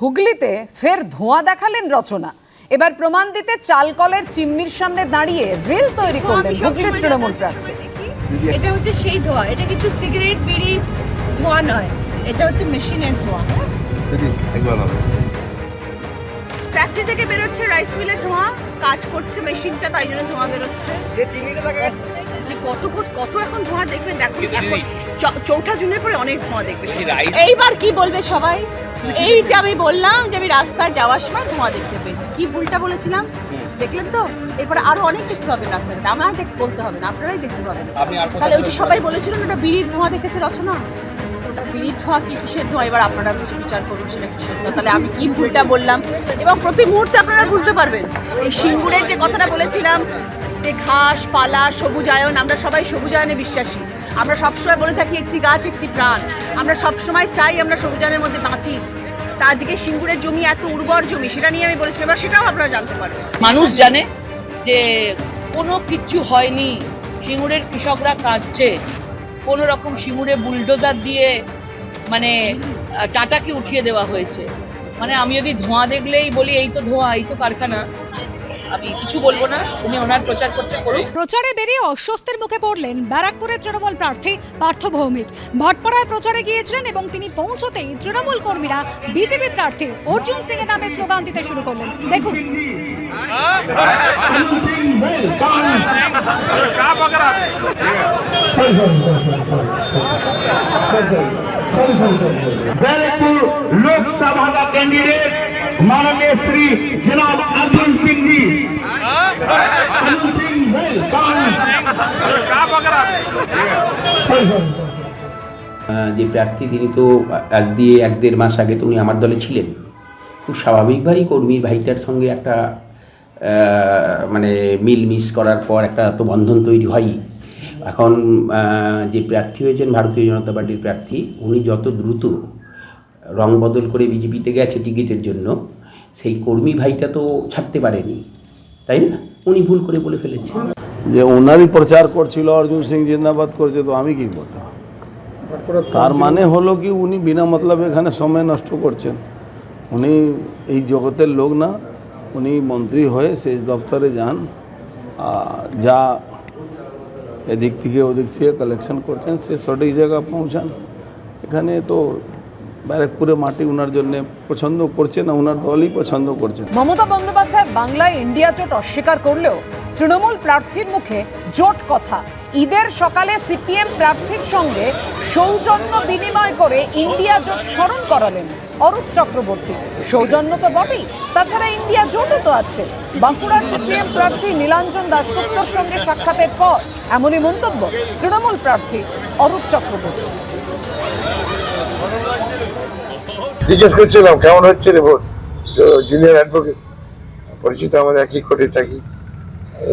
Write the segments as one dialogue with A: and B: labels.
A: হুগলিতে ফের ধোঁয়া দেখালেন রচনা। এবার প্রমাণ দিতে চালকলের চিমনির সামনে দাঁড়িয়ে রিল তৈরি করলেন হুগলির তৃণমূল প্রার্থী।
B: এটা হচ্ছে সেই ধোঁয়া এটা কিন্তু সিগারেট বিড়ি ধোঁয়া নয় এটা হচ্ছে মেশিনের ধোঁয়া। ফ্যাক্টরি থেকে বেরোচ্ছে রাইস মিলের ধোঁয়া কাজ করছে মেশিনটা তাই জন্য ধোঁয়া বেরোচ্ছে। যে কত কত কত এখন ধোঁয়া দেখবেন? এখন চৌঠা জুনের পরে অনেক ধোঁয়া দেখবে এইবার কি বলবে সবাই? এই যে আমি বললাম যে আমি রাস্তায় যাওয়ার সময় ধোঁয়া দেখতে পেয়েছি। কি ভুলটা বলেছিলাম? দেখলেন তো? এরপরে আরও অনেক দেখতে হবে রাস্তাঘাটে আমার দেখ- বলতে হবে না আপনারাই দেখতে পাবেন। তাহলে ওই যে সবাই বলেছিল না ওটা বিড়ির ধোঁয়া দেখেছে রচনা? ওটা বিড়ির ধোঁয়া কি কিসের ধোঁয়া? এবার আপনারা বুঝে বিচার করুন সেটা কিসের ধোঁয়া। তাহলে আমি কি ভুলটা বললাম? এবং প্রতি মুহূর্তে আপনারা বুঝতে পারবেন এই সিঙ্গুরের যে কথাটা বলেছিলাম যে ঘাস, পালা, সবুজায়ন, আমরা সবাই সবুজায়নে বিশ্বাসী। আমরা সবসময় বলে থাকি একটি গাছ, একটি প্রাণ। আমরা সবসময় চাই আমরা সবুজায়নের মধ্যে বাঁচি। তা আজকে সিঙ্গুরের জমি এত উর্বর জমি, সেটা নিয়ে আমি বলেছিলাম, এবার সেটাও আপনারা জানতে পারবেন।
C: মানুষ জানে যে কোনো কিচ্ছু হয়নি, সিঙ্গুরের কৃষকরা কাঁদছে। কোনো রকম সিঙ্গুরে বুলডোজার দিয়ে মানে টাটাকে উঠিয়ে দেওয়া হয়েছে। মানে আমি যদি ধোঁয়া দেখলেই বলি, এই তো ধোঁয়া, এই তো কারখানা। আমি কিছু বলব না উনি ওনার প্রচার করতে করুন
D: প্রচারে বেরিয়ে অস্বস্তির মুখে পড়লেন ব্যারাকপুরের তৃণমূল প্রার্থী পার্থ ভৌমিক। ভটপাড়ায় প্রচারে গিয়েছিলেন এবং তিনি পৌঁছতেই তৃণমূল কর্মীরা বিজেপি প্রার্থী অর্জুন সিং এর নামে স্লোগান দিতে শুরু করলেন। দেখুন।
E: ব্যারাকপুর লোকসভা ক্যান্ডিডেট माननीय श्री जनाब अर्जुन सिंह जी अर्जुन सिंह वेलकम
F: আহ, যে প্রার্থী তিনি তো আজ দিয়ে এক দেড় মাস আগে তো উনি আমার দলে ছিলেন খুব স্বাভাবিকভাবেই কর্মীর ভাইটার সঙ্গে একটা আহ, মানে মিল মিস করার পর একটা তো বন্ধন তৈরি হয়ই এখন আহ, যে প্রার্থী হয়েছেন ভারতীয় জনতা পার্টির প্রার্থী উনি যত দ্রুত রং বদল করে বিজেপিতে গেছে টিকিটের জন্য, সেই কর্মী ভাইটা তো ছাড়তে পারেনি, তাই না? উনি ভুল করে বলে ফেলেছেন।
G: যে ওনারই প্রচার করছিল, অর্জুন সিং জিন্দাবাদ করছে, তো আমি কি করতাম? তার মানে হলো কি, উনি বিনা মতলব এখানে সময় নষ্ট করছেন। উনি এই জগতের লোক না, উনি মন্ত্রী হয়ে শেষ দপ্তরে যান যা এদিক থেকে ওদিক থেকে কালেকশন করছেন, সে সঠিক জায়গা পৌঁছান। এখানে তো ব্যারাকপুরে মাটি ওনার জন্য পছন্দ করছে না ওনার দলই পছন্দ করছে
A: মমতা বন্দ্যোপাধ্যায় বাংলায় ইন্ডিয়া জোট অস্বীকার করলেও তৃণমূল প্রার্থীর মুখে জোট কথা। ঈদের সকালে সিপিএম প্রার্থীর সঙ্গে সৌজন্য বিনিময় করে ইন্ডিয়া জোট স্মরণ করালেন অরূপ চক্রবর্তী। সৌজন্য তো বটেই, তাছাড়া ইন্ডিয়া জোটও তো আছে। বাঁকুড়ার সিপিএম প্রার্থী নীলাঞ্জন দাশগুপ্তর সঙ্গে সাক্ষাতের পর এমনই মন্তব্য তৃণমূল প্রার্থী অরূপ চক্রবর্তী।
H: জিজ্ঞেস করছিলাম কেমন হচ্ছে রে ভোট জুনিয়র অ্যাডভোকেট পরিচিত আমাদের একই কোটি থাকি।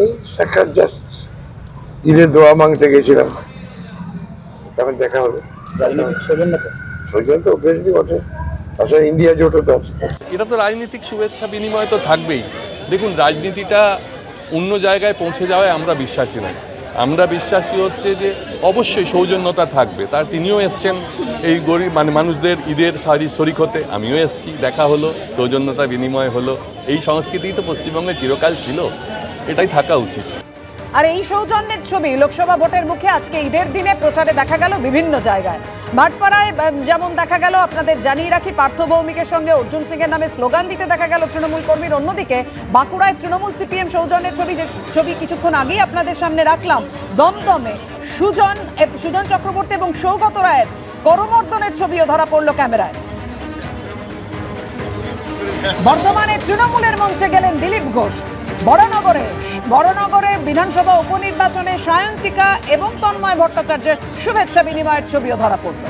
H: এই সাক্ষাৎ জাস্ট ঈদের দোয়া মাংতে গেছিলাম। তখন দেখা হবে। সৌজন তো অবভিয়াসলি বটে। আসলে ইন্ডিয়া জোটও তো আছে।
I: এটা তো রাজনৈতিক শুভেচ্ছা বিনিময় তো থাকবেই। দেখুন রাজনীতিটা অন্য জায়গায় পৌঁছে যাওয়ায় আমরা বিশ্বাসী নই। আমরা বিশ্বাসী হচ্ছে যে অবশ্যই সৌজন্যতা থাকবে। তার তিনিও এসছেন এই গরিব মানে মানুষদের ঈদের সারি শরিক হতে। আমিও এসছি, দেখা হলো, সৌজন্যতা বিনিময় হলো। এই সংস্কৃতি তো পশ্চিমবঙ্গে চিরকাল ছিল। এটাই থাকা উচিত।
A: আর এই সৌজন্যের ছবি লোকসভা ভোটের মুখে আজকে ঈদের দিনে প্রচারে দেখা গেল বিভিন্ন জায়গায়। ভাটপাড়ায় যেমন দেখা গেল, আপনাদের জানিয়ে রাখি, পার্থ ভৌমিকের সঙ্গে অর্জুন সিং এর নামে স্লোগান দিতে দেখা গেল তৃণমূল কর্মীর। অন্যদিকে, বাঁকুড়ায় তৃণমূল সিপিএম সৌজনের ছবি ছবি কিছুক্ষণ আগেই আপনাদের সামনে রাখলাম। দমদমে সুজন সুজন চক্রবর্তী এবং সৌগত রায়ের করমর্দনের ছবিও ধরা পড়ল ক্যামেরায়। বর্ধমানে তৃণমূলের মঞ্চে গেলেন দিলীপ ঘোষ। বড়নগরে। বড়নগরে বিধানসভা উপনির্বাচনে সায়ন্তিকা এবং তন্ময় ভট্টাচার্যের শুভেচ্ছা বিনিময়ের ছবিও ধরা পড়ল।